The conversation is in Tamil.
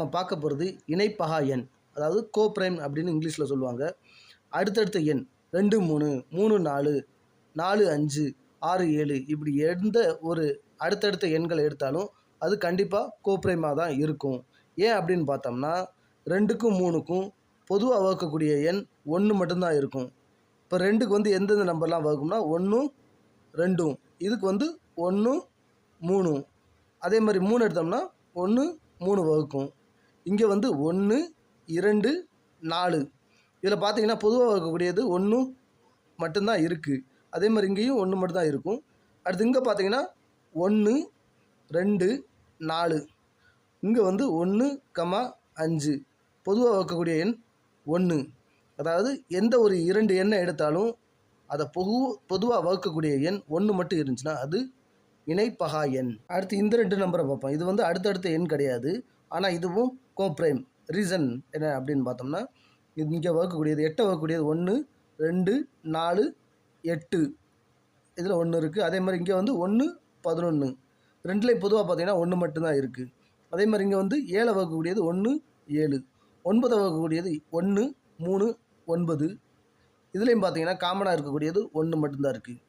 நாம் பார்க்க போகிறது இணைப்பகா எண். அதாவது கோ பிரைம் அப்படின்னு இங்கிலீஷில் சொல்லுவாங்க. அடுத்தடுத்த எண் ரெண்டு மூணு மூணு நாலு நாலு அஞ்சு ஆறு ஏழு இப்படி எந்த ஒரு அடுத்தடுத்த எண்களை எடுத்தாலும் அது கண்டிப்பாக கோப்ரைமாக தான் இருக்கும். ஏன் அப்படின்னு பார்த்தோம்னா ரெண்டுக்கும் மூணுக்கும் பொதுவாக வகுக்கக்கூடிய எண் ஒன்று மட்டும்தான் இருக்கும். இப்போ ரெண்டுக்கு வந்து எந்தெந்த நம்பர்லாம் வகுக்கும்னா ஒன்றும் ரெண்டும். இதுக்கு வந்து ஒன்று மூணு அதே மாதிரி மூணு எடுத்தோம்னா ஒன்று மூணு வகுக்கும். இங்கே வந்து ஒன்று இரண்டு நாலு. இதில் பார்த்தீங்கன்னா பொதுவாக இருக்கக்கூடியது ஒன்று மட்டும்தான் இருக்குது அதே மாதிரி இங்கேயும் ஒன்று மட்டும்தான் இருக்கும். அடுத்து இங்கே பார்த்தீங்கன்னா ஒன்று ரெண்டு நாலு. இங்கே வந்து ஒன்று கமா அஞ்சு. பொதுவாக வைக்கக்கூடிய எண் ஒன்று அதாவது எந்த ஒரு இரண்டு எண்ணை எடுத்தாலும் அதை பொது பொதுவாக வகுக்கக்கூடிய எண் ஒன்று மட்டும் இருந்துச்சுன்னா அது இணைப்பகா எண். அடுத்து இந்த ரெண்டு நம்பரை பார்ப்போம். இது வந்து அடுத்தடுத்த எண் கிடையாது. ஆனால் இதுவும் கோப்ரைம். ரீசன் என்ன அப்படின்னு பார்த்தோம்னா இது இங்கே வகுக்கக்கூடியது எட்டை வகுக்கக்கூடியது ஒன்று ரெண்டு நாலு எட்டு. இதில் ஒன்று இருக்குது அதே மாதிரி இங்கே வந்து ஒன்று பதினொன்று ரெண்டுலேயும் பொதுவாக பார்த்தீங்கன்னா ஒன்று மட்டும்தான் இருக்குது அதே மாதிரி இங்கே வந்து ஏழை வகுக்கக்கூடியது ஒன்று ஏழு. ஒன்பதை வகுக்கக்கூடியது ஒன்று மூணு ஒன்பது. இதுலேயும் பார்த்தீங்கன்னா காமனாக இருக்கக்கூடியது ஒன்று மட்டும்தான் இருக்குது